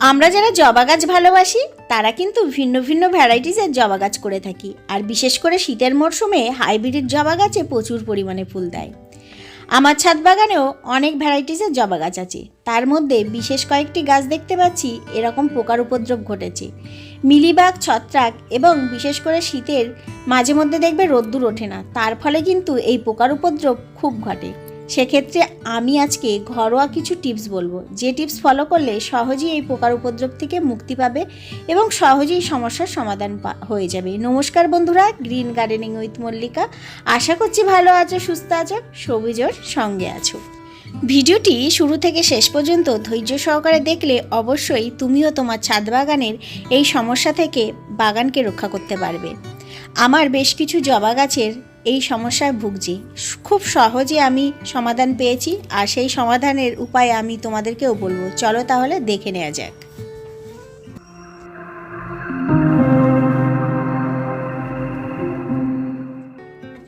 আমরা যারা জবা গাছ ভালোবাসি, তারা কিন্তু ভিন্ন ভিন্ন ভ্যারাইটিসের জবা গাছ করে থাকি। আর বিশেষ করে শীতের মরশুমে হাইব্রিড জবা গাছে প্রচুর পরিমাণে ফুল দেয়। আমার ছাদ বাগানেও অনেক ভ্যারাইটিসের জবা গাছ আছে। তার মধ্যে বিশেষ কয়েকটি গাছ দেখতে পাচ্ছি, এরকম পোকার উপদ্রব ঘটেছে। মিলিবাগ, ছত্রাক এবং বিশেষ করে শীতের মাঝে মধ্যে দেখবে রোদ্দুর ওঠে না। তার ফলে কিন্তু এই পোকার উপদ্রব খুব ঘটে। সেক্ষেত্রে আমি আজকে ঘরোয়া কিছু টিপস বলব। যে টিপস ফলো করলে সহজেই এই পোকার উপদ্রব থেকে মুক্তি পাবে এবং সহজেই সমস্যার সমাধান হয়ে যাবে। নমস্কার বন্ধুরা, গ্রিন গার্ডেনিং উইথ মল্লিকা। আশা করছি ভালো আছো, সুস্থ আছো সবুজর সঙ্গে আছো। ভিডিওটি শুরু থেকে শেষ পর্যন্ত ধৈর্য সহকারে দেখলে অবশ্যই তুমিও তোমার ছাদ বাগানের এই সমস্যা থেকে বাগানকে রক্ষা করতে পারবে। আমার বেশ কিছু জবা গাছের এই সমস্যায় ভুগছি। খুব সহজে আমি সমাধান পেয়েছি আর সেই সমাধানের উপায় আমি তোমাদেরকেও বলব। চলো তাহলে দেখে নেওয়া যাক।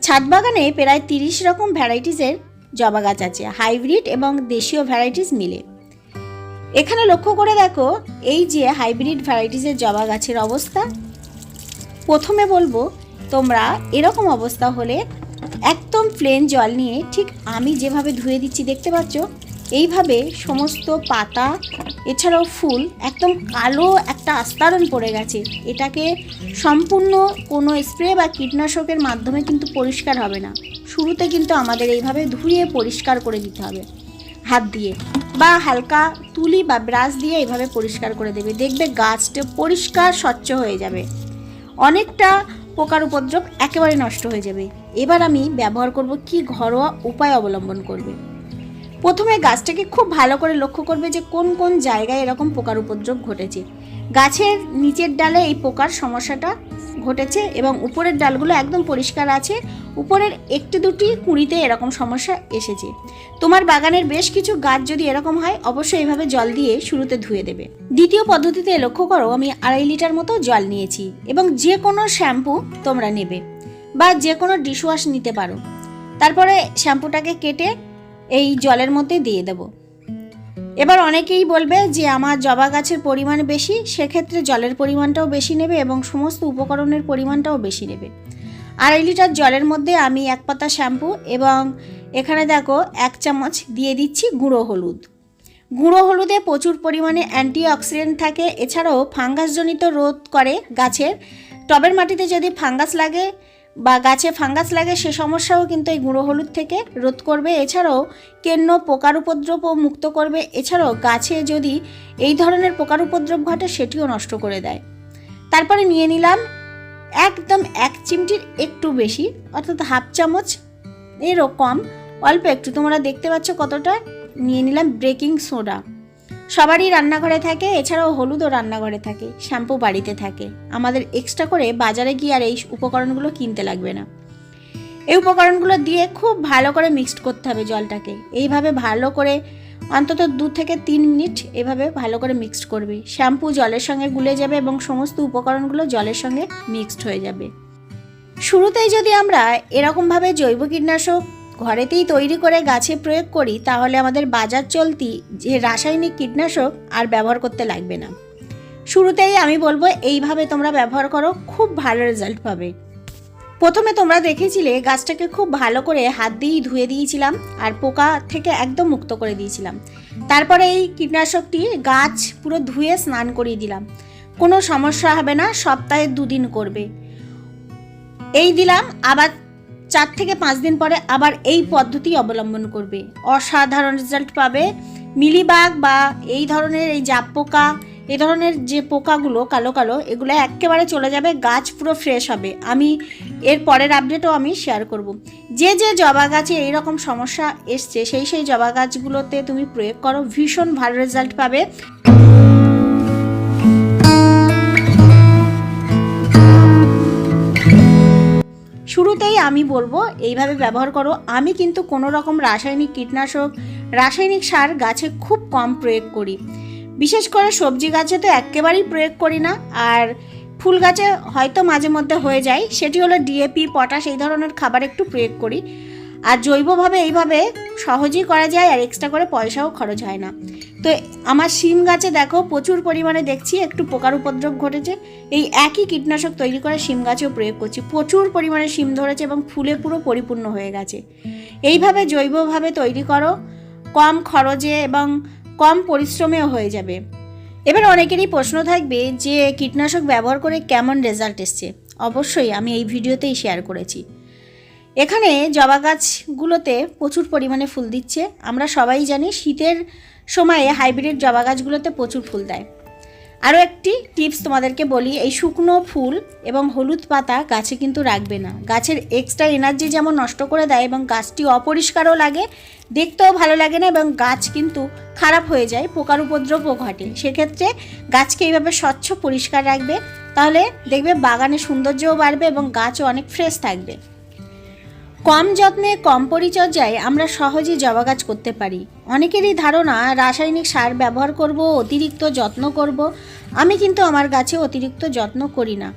ছাদ বাগানে প্রায় তিরিশ রকম ভ্যারাইটিসের জবা গাছ আছে। হাইব্রিড এবং দেশীয় ভ্যারাইটিস মিলে। এখানে লক্ষ্য করে দেখো, এই যে হাইব্রিড ভ্যারাইটিসের জবা গাছের অবস্থা। প্রথমে বলব তোমরা এরকম অবস্থা হলে একদম প্লেন জল নিয়ে ঠিক আমি যেভাবে ধুয়ে দিচ্ছি, দেখতে পাচ্ছ? এইভাবে সমস্ত পাতা, এছাড়াও ফুল, একদম কালো একটা আস্তারণ পড়ে গেছে। এটাকে সম্পূর্ণ কোনো স্প্রে বা কীটনাশকের মাধ্যমে কিন্তু পরিষ্কার হবে না। শুরুতে কিন্তু আমাদের এইভাবে ধুয়ে পরিষ্কার করে দিতে হবে। হাত দিয়ে বা হালকা তুলি বা ব্রাশ দিয়ে এইভাবে পরিষ্কার করে দেবে। দেখবে গাছটা পরিষ্কার স্বচ্ছ হয়ে যাবে। অনেকটা পোকার উপদ্রব একেবারে নষ্ট হয়ে যাবে। এবার আমি ব্যবহার করব কি ঘরোয়া উপায় অবলম্বন করবে। প্রথমে গাছটাকে খুব ভালো করে লক্ষ্য করবে যে কোন কোন জায়গায় এরকম পোকার উপদ্রব ঘটেছে। গাছের নিচের ডালে এই পোকার সমস্যাটা ঘটেছে এবং উপরের ডালগুলো একদম পরিষ্কার আছে। উপরের একটি দুটি কুঁড়িতে এরকম সমস্যা এসেছে। তোমার বাগানের বেশ কিছু গাছ যদি এরকম হয়, অবশ্যই এভাবে জল দিয়ে শুরুতে ধুয়ে দেবে। দ্বিতীয় পদ্ধতিতে লক্ষ্য করো, আমি আড়াই লিটার মতো জল নিয়েছি এবং যে কোনো শ্যাম্পু তোমরা নেবে বা যে কোনো ডিশওয়াশ নিতে পারো। তারপরে শ্যাম্পুটাকে কেটে এই জলের মধ্যে দিয়ে দেব। এবার অনেকেই বলবে যে আমার জবা গাছের পরিমাণ বেশি, সেক্ষেত্রে জলের পরিমাণটাও বেশি নেবে এবং সমস্ত উপকরণের পরিমাণটাও বেশি নেবে। আড়াই লিটার জলের মধ্যে আমি এক পাতা শ্যাম্পু এবং এখানে দেখো এক চামচ দিয়ে দিচ্ছি গুঁড়ো হলুদ। গুঁড়ো হলুদে প্রচুর পরিমাণে অ্যান্টিঅক্সিডেন্ট থাকে, এছাড়াও ফাঙ্গাসজনিত রোধ করে গাছের। টবের মাটিতে যদি ফাঙ্গাস লাগে বা গাছে ফাঙ্গাস লাগে সে সমস্যাও কিন্তু এই গুঁড়ো হলুদ থেকে রোধ করবে। এছাড়াও কেন্ন পোকার উপদ্রবও মুক্ত করবে। এছাড়াও গাছে যদি এই ধরনের পোকার উপদ্রব ঘটে, সেটিও নষ্ট করে দেয়। তারপরে নিয়ে নিলাম একদম এক চিমটির একটু বেশি, অর্থাৎ হাফ চামচ এরও কম। অল্প একটু, তোমরা দেখতে পাচ্ছ কতটা? নিয়ে নিলাম বেকিং সোডা। সবারই রান্নাঘরে থাকে, এছাড়াও হলুদও রান্নাঘরে থাকে, শ্যাম্পু বাড়িতে থাকে। আমাদের এক্সট্রা করে বাজারে গিয়ে আর এই উপকরণগুলো কিনতে লাগবে না। এই উপকরণগুলো দিয়ে খুব ভালো করে মিক্সড করতে হবে জলটাকে। এইভাবে ভালো করে অন্তত দু থেকে তিন মিনিট এভাবে ভালো করে মিক্সড করবে। শ্যাম্পু জলের সঙ্গে গুলে যাবে এবং সমস্ত উপকরণগুলো জলের সঙ্গে মিক্সড হয়ে যাবে। শুরুতেই যদি আমরা এরকমভাবে জৈব কীটনাশক ঘরেতেই তৈরি করে গাছে প্রয়োগ করি, তাহলে আমাদের বাজার চলতি যে রাসায়নিক কীটনাশক আর ব্যবহার করতে লাগবে না। শুরুতেই আমি বলব, এইভাবে তোমরা ব্যবহার করো, খুব ভালো রেজাল্ট পাবে। প্রথমে তোমরা দেখেছিলে গাছটাকে খুব ভালো করে হাত দিয়েই ধুয়ে দিয়েছিলাম আর পোকা থেকে একদম মুক্ত করে দিয়েছিলাম। তারপরে এই কীটনাশকটি গাছ পুরো ধুয়ে স্নান করিয়ে দিলাম। কোনো সমস্যা হবে না, সপ্তাহে দুদিন করবে। এই দিলাম, আবার চার থেকে পাঁচ দিন পরে আবার এই পদ্ধতি অবলম্বন করবে। অসাধারণ রেজাল্ট পাবে। মিলিবাগ বা এই ধরনের এই জাপ পোকা এই ধরনের যে পোকাগুলো কালো কালো, এগুলো একেবারে চলে যাবে, গাছ পুরো ফ্রেশ হবে। আমি এর পরের আপডেটও আমি শেয়ার করব। যে যে জবা গাছে এইরকম সমস্যা এসছে, সেই সেই জবা গাছগুলোতে তুমি প্রয়োগ করো, ভীষণ ভালো রেজাল্ট পাবে। শুরুতেই আমি বলব, এইভাবে ব্যবহার করো। আমি কিন্তু কোনো রকম রাসায়নিক কীটনাশক, রাসায়নিক সার গাছে খুব কম প্রয়োগ করি। বিশেষ করে সবজি গাছে তো একেবারেই প্রয়োগ করি না। আর ফুল গাছে হয়তো মাঝে মধ্যে হয়ে যায়। সেটি হলো ডিএপি পটাশ এই ধরনের খাবার একটু প্রয়োগ করি। আর জৈবভাবে এইভাবে সহজেই করা যায় আর এক্সট্রা করে পয়সাও খরচ হয় না। তো আমার শিম গাছে দেখো প্রচুর পরিমাণে দেখছি, একটু পোকার উপদ্রব ঘটেছে। এই একই কীটনাশক তৈরি করে শিম গাছেও প্রয়োগ করছি। প্রচুর পরিমাণে শিম ধরেছে এবং ফুলে পুরো পরিপূর্ণ হয়ে গেছে। এইভাবে জৈবভাবে তৈরি করো, কম খরচে এবং কম পরিশ্রমেও হয়ে যাবে। এবার অনেকেরই প্রশ্ন থাকবে যে কীটনাশক ব্যবহার করে কেমন রেজাল্ট এসছে। অবশ্যই আমি এই ভিডিওতেই শেয়ার করেছি। এখানে জবা গাছগুলোতে প্রচুর পরিমাণে ফুল দিচ্ছে। আমরা সবাই জানি শীতের সময়ে হাইব্রিড জবা গাছগুলোতে প্রচুর ফুল দেয়। আরও একটি টিপস তোমাদেরকে বলি, এই শুকনো ফুল এবং হলুদ পাতা গাছে কিন্তু রাখবে না। গাছের এক্সট্রা এনার্জি যেমন নষ্ট করে দেয় এবং গাছটি অপরিষ্কারও লাগে, দেখতেও ভালো লাগে না এবং গাছ কিন্তু খারাপ হয়ে যায়, পোকার উপদ্রবও ঘটে। সেক্ষেত্রে গাছকে এইভাবে স্বচ্ছ পরিষ্কার রাখবে, তাহলে দেখবে বাগানে সৌন্দর্যও বাড়বে এবং গাছও অনেক ফ্রেশ থাকবে। কম যত্নে, কম পরিচর্যায় আমরা সহজে জবা গাছ করতে পারি। অনেকেরই ধারণা, রাসায়নিক সার ব্যবহার করব, অতিরিক্ত যত্ন করব। আমি কিন্তু আমার গাছে অতিরিক্ত যত্ন করি না।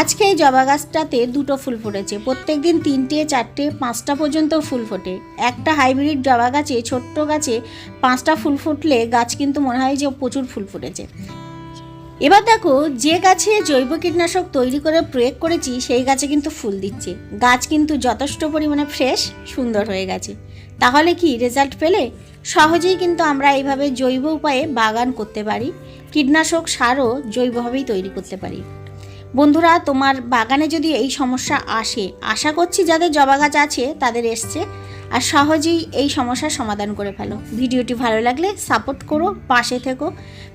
আজকে এই জবা গাছটাতে দুটো ফুল ফুটেছে। প্রত্যেক দিন তিনটে, চারটে, পাঁচটা পর্যন্ত ফুল ফোটে। একটা হাইব্রিড জবা গাছে ছোট্ট গাছে পাঁচটা ফুল ফুটলে গাছ কিন্তু মনে হয় যে প্রচুর ফুল ফুটেছে। এবার দেখো, যে গাছে জৈব কীটনাশক তৈরি করে প্রয়োগ করেছি, সেই গাছে কিন্তু ফুল দিচ্ছে। গাছ কিন্তু যথেষ্ট পরিমাণে ফ্রেশ সুন্দর হয়ে গেছে। তাহলে কি রেজাল্ট পেলে? সহজেই কিন্তু আমরা এইভাবে জৈব উপায়ে বাগান করতে পারি, কীটনাশক সারও জৈবভাবেই তৈরি করতে পারি। বন্ধুরা, তোমার বাগানে যদি এই সমস্যা আসে, আশা করছি যাদের জবা গাছ আছে, তাদের এসছে। আর সহজেই এই সমস্যার সমাধান করে ফেলো। ভিডিওটি ভালো লাগলে সাপোর্ট করো, পাশে থেকো,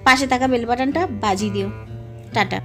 পাশে থাকা বেল বাটনটা বাজিয়ে দিও। টাটা।